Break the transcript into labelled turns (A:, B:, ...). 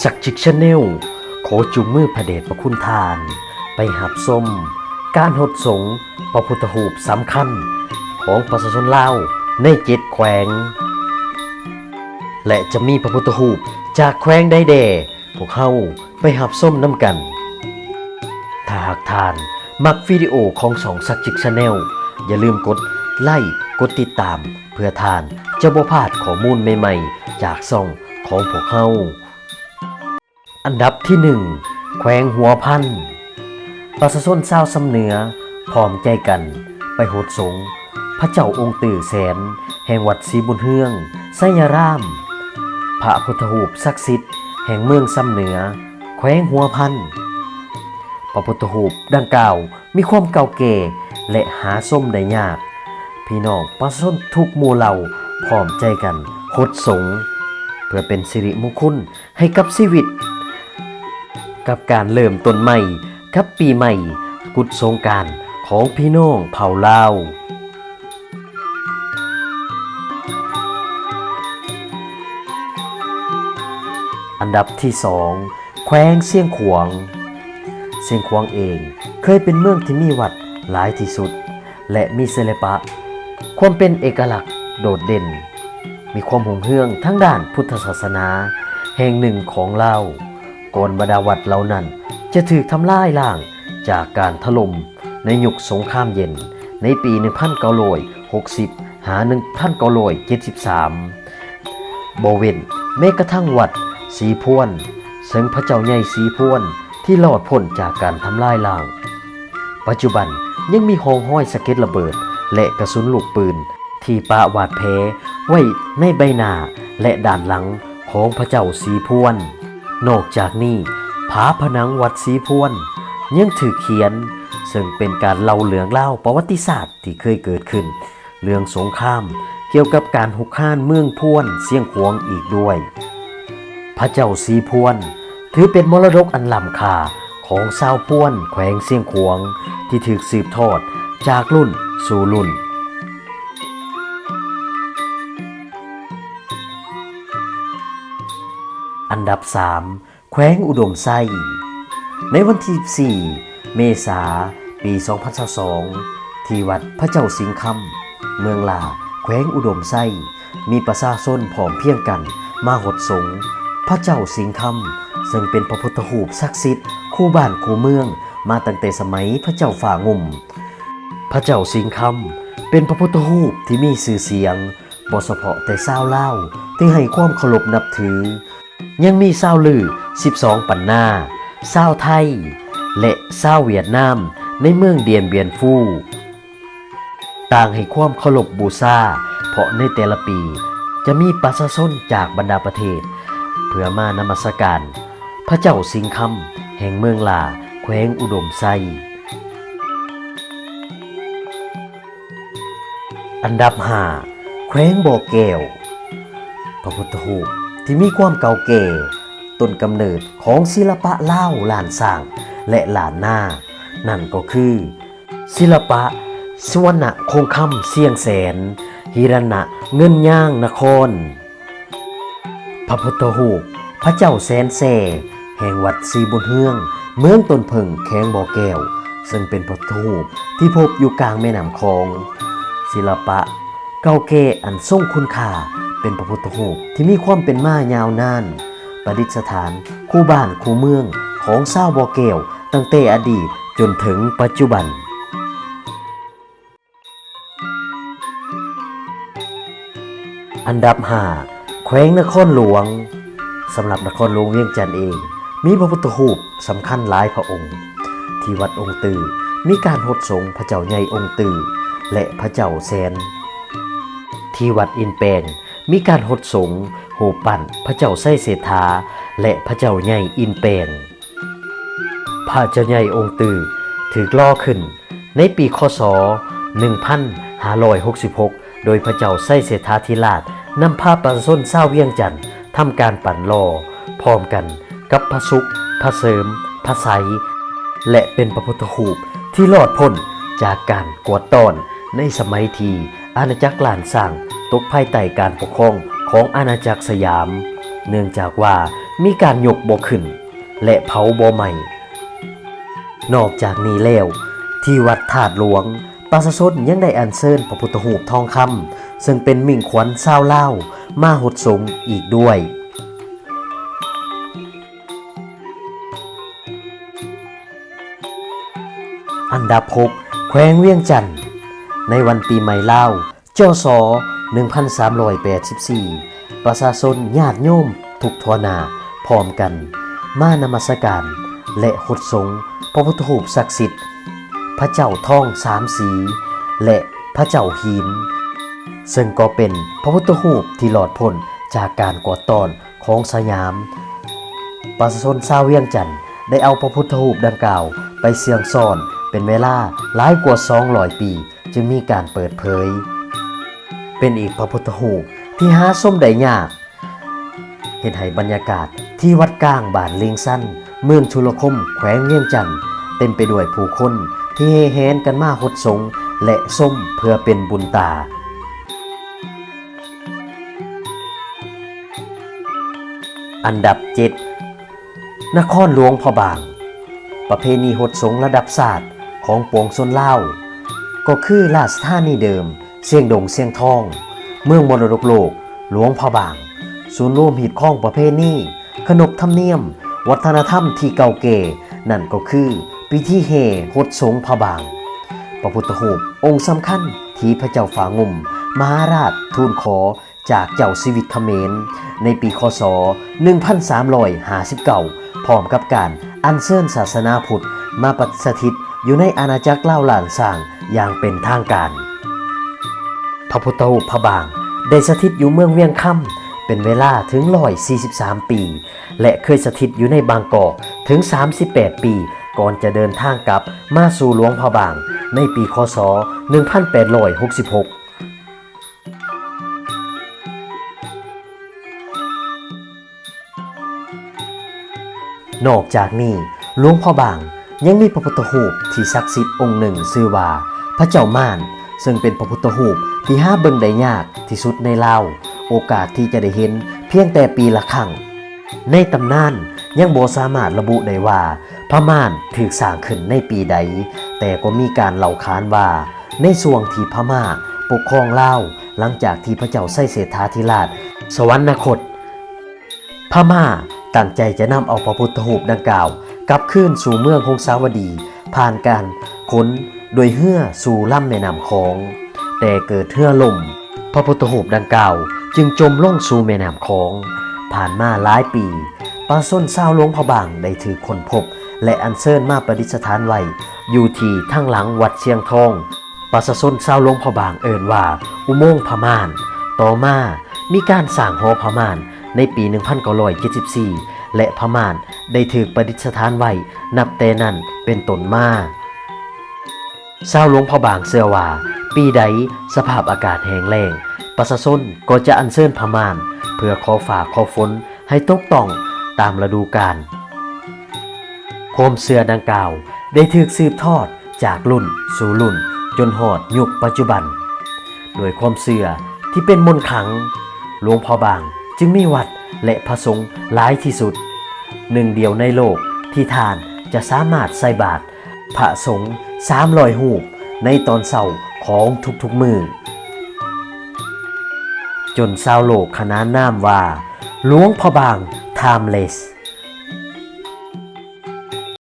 A: สักจิกชาแนลขอจุงมือพระเดชพระคุณทาน ไปหับส้ม การหดสงพระพุทธหูปสำคัญ ของประชาชนลาวในเจ็ดแขวง และจะมีพระพุทธหูปจากแขวงใดแด่พวกเข้าไปหับส้มน้ำกัน ถ้าหากทาน มักวิดีโอของสองสักจิกชาแนลอย่าลืมกดไลค์กดติดตาม เพื่อทานจะบ่พลาดข้อมูลใหม่ๆ จากซ่องของพวกเขา อันดับที่หนึ่งแขวงหัวพันประชาชนชาวสำเหนือพร้อมใจกันไปโหดสงฆ์พระเจ้าองค์ตื่อแสน แห่งวัดศรีบุญเฮืองไสยราม พระพุทธรูปศักดิ์สิทธิ์แห่งเมืองสำเหนือ แขวงหัวพันพระพุทธรูปดังกล่าวมีความเก่าแก่และหาส้มได้ยาก พี่น้องประชาชนทุกหมู่เหล่าพร้อมใจกันหดสงฆ์เพื่อเป็นสิริมงคลให้กับชีวิต กับการเริ่มต้นใหม่กับปีใหม่ กุศสงการของพี่น้องเผ่าลาวอันดับที่สองแขวงเสียงขวางเสียงขวางเองเคยเป็นเมืองที่มีวัดหลายที่สุด และมีศิลปะ ความเป็นเอกลักษณ์โดดเด่น มีความหงเฮืองทั้งด้านพุทธศาสนา แห่งหนึ่งของลา ก่อนบรรดาวัดเหล่านั้น จะถูกทำลายล่างจากการถล่มในยุคสงครามเย็น ในปี 1960 หา 1973โบเวนแม้กระทั่งวัดสีพวนซึ่งพระเจ้าใหญ่สีพวนที่รอดพ้นจากการทำลายล้าง ปัจจุบันยังมีหองห้อยสะเก็ดระเบิด และกระสุนลูกปืน ที่ปะหวาดแพ้ไว้ในใบหน้าและด้านหลังของพระเจ้าสีพวน นอกจากนี้ผาผนังวัดสีพวน ยังถือเขียน ซึ่งเป็นการเล่าเรื่องเล่าประวัติศาสตร์ที่เคยเกิดขึ้น เรื่องสงครามเกี่ยวกับการหุกข้านเมืองพวนเสียงขวงอีกด้วย พระเจ้าสีพวน ถือเป็นมรดกอันล้ำค่าของชาวพวนแขวงเสียงขวงที่ถูกสืบทอดจากรุ่นสู่รุ่น อันดับ 3 แขวงอุดมไส้ในวันที่ 4 เมษาปี 2022 ที่วัดพระเจ้าสิงห์คำเมืองลาแขวงอุดมไส้มีประชาชนผอมเพียงกัน มาหดสงฆ์พระเจ้าสิงห์คำซึ่งเป็นพระพุทธรูปศักดิ์สิทธิ์คู่บ้านคู่เมืองมาตั้งแต่สมัยพระเจ้าฝ่างุ่ม พระเจ้าสิงห์คำเป็นพระพุทธรูปที่มีสื่อเสียงบ่เฉพาะแต่ชาวลาวที่ให้ความเคารพนับถือ ยังมีชาวลือ 12 ปันนาชาวไทย และชาวเวียดนามในเมืองเดียนเบียนฟู่ต่างให้ความเคารพบูชาเพราะในแต่ละปีจะมีประชาชนจากบรรดาประเทศ เพื่อมานมัสการ พระเจ้าสิงห์คำแห่งเมืองลาแขวงอุดมไซอันดับห้าแขวงบ่อแก้วพระพุทธรูป ที่มีความเก่าแก่ต้นกำเนิดของศิลปะเล่าวลานสร้างและลานหน้า นั่นก็คือ ศิลปะสวรรณคงคำเสียงแสน หิรณะเงินย่างนคร พระพุทธรูปพระเจ้าแสนแสแห่งวัดศรีบุญเฮือง เมืองต้นเพิงแข้งบ่อแก้ว ซึ่งเป็นพระพุทธรูปที่พบอยู่กลางแม่น้ำคลอง ศิลปะเก่าแก่อันทรงคุณค่า เป็นพระพุทธรูปที่มีความเป็นมายาวนาน ประดิษฐาน คู่บ้านคู่เมืองของชาวบ่อแก้วตั้งแต่อดีตจนถึงปัจจุบันอันดับ5แขวงนครหลวงสำหรับนครหลวงเวียงจันทน์เอง มีพระพุทธรูปสำคัญหลายพระองค์ ที่วัดองค์ตือมีการหดสงพระเจ้าใหญ่องค์ตือและพระเจ้าแซน ที่วัดอินแปง มีการหดสงโหปั่นพระเจ้าไส้เศรษฐาและพระเจ้าใหญ่อินแปลงพระเจ้าใหญ่องค์ตือถือกล่อขึ้น ในปีคศ1566 โดยพระเจ้าไส้เศรษฐาธิราชนำพาประชาชนเศร้าเวียงจันทร์ทำการปั่นล่อพร้อมกันกับพระสุขพระเสริม พระไสและเป็นพระพุทธรูปที่รอดพ้นจากการกวดต้อนในสมัยที่อาณาจักรลานสร้าง ตกภายใต้การปกครองของอาณาจักรสยาม เนื่องจากว่ามีการยกบ่ขึ้น และเผาบ่ใหม่ นอกจากนี้แล้วที่วัดธาตุหลวงปราสาทชนยังได้อัญเชิญพระพุทธรูปทองคำซึ่งเป็นมิ่งขวัญชาวลามาหดสงอีกด้วยอันดับ6แขวงเวียงจันทน์ในวันปีใหม่เล่าวจศ 1384 ประชาชนญาติโยมทุกทวนาพร้อมกัน มานมัสการ และหดสงพระพุทธรูปศักดิ์สิทธิ์ พระเจ้าทองสามสี และพระเจ้าหิน ซึ่งก็เป็นพระพุทธรูปที่หลอดพ้นจากการก่อตอนของสยาม ประชาชนชาวเวียงจันทน์ได้เอาพระพุทธรูปดังกล่าวไปเสียงซ่อนเป็นเวลาหลายกว่า200ปี จึงมีการเปิดเผย เป็นอีกพระพุทธรูปที่หาส้มได้ยากเห็นให้บรรยากาศที่วัดกลางบ้านลิงสั้น เมืองชุลคมแขวงเวียงจันทน์เต็มไปด้วยผู้คนที่เฮแฮนกันมาหดสงและส้มเพื่อเป็นบุญตาอันดับ 7 นครหลวงพะบาง ประเพณีหดสงระดับศาสตร์ของปวงชนเล่า ก็คือราชธานีเดิม เสียงดงเสียงทอง เมืองมรดกโลก หลวงพะบาง ศูนย์รวมหิดข้องประเพณีขนบธรรมเนียม วัฒนธรรมที่เก่าเก่นั่นก็คือพิธีเฮหดสงพะบาง พระพุทธรูปองค์สำคัญที่พระเจ้าฝางุ่มมหาราชทูลขอจากเจ้าสิวิตเขมร ในปีคศ 1359 พร้อมกับการอัญเชิญศาสนาพุทธมาปฏิสถิตอยู่ในอาณาจักรเล่าหลานสร้างอย่างเป็นทางการ พระพุทธรูปพระบาง ได้สถิตอยู่เมืองเวียงค่ำเป็นเวลาถึง143 ปี และเคยสถิตอยู่ในบางกอกถึง 38 ปี ก่อนจะเดินทางกลับมาสู่หลวงพระบาง ในปีคศ 1866นอกจากนี้หลวงพ่อบางยังมีพระพุทธรูปที่ศักดิ์สิทธิ์องค์หนึ่งชื่อว่า พระเจ้าม่าน ซึ่งเป็นพระพุทธรูปที่ห้าเบิ่งได้ยากที่สุดในลาวโอกาสที่จะได้เห็นเพียงแต่ปีละครั้ง ในตำนานยังบ่สามารถระบุได้ว่าพม่านถูกสร้างขึ้นในปีใด แต่ก็มีการเล่าขานว่า ในช่วงที่พม่าปกครองลาวหลังจากที่พระเจ้าไส้เศรษฐาธิราช สวรรคตพม่าตั้งใจจะนำเอาพระพุทธรูปดังกล่าว กลับคืนสู่เมืองคงสาวดี ผ่านการขน โดยเฮือสู่ล่ำแม่น้ำคอง แต่เกิดเฮือล่มพระพุทธรูปดังกล่าว จึงจมล่องสู่แม่น้ำคอง ผ่านมาหลายปีปลาส้นเศร้าหลวงพระบางได้ถือคนพบ และอัญเชิญมาประดิษฐานไว้อยู่ที่ทั้งหลังวัดเชียงทองปราส้นเศร้าหลวงพระบางเอ่นว่า อุโมงค์พม่าน ต่อมามีการสร้างหอพม่านในปี1974และพม่านได้ถือประดิษฐานไว้นับแต่นั้นเป็นต้นมา เศร้าหลวงพระบางเสื้อว่า ปีใดสภาพอากาศแห้งแล้งประชาชนก็จะอัญเชิญพม่าน เพื่อขอฝากขอฝนให้ตกต้องตามฤดูกาลโคมเสือดังกล่าว ได้ถูกสืบทอดจากรุ่นสู่รุ่น จนหอดยุคปัจจุบัน โดยความเสื่อที่เป็นมนต์ขัง หลวงพ่อบางจึงมีวัดและพระสงฆ์หลายที่สุด หนึ่งเดียวในโลกที่ทานจะสามารถใส่บาตร พระสงฆ์สามลอยหูปในตอนเสาร์ของทุกๆมือ จนชาวโลกขนานนามว่าหลวงพ่อบางไทม์เลส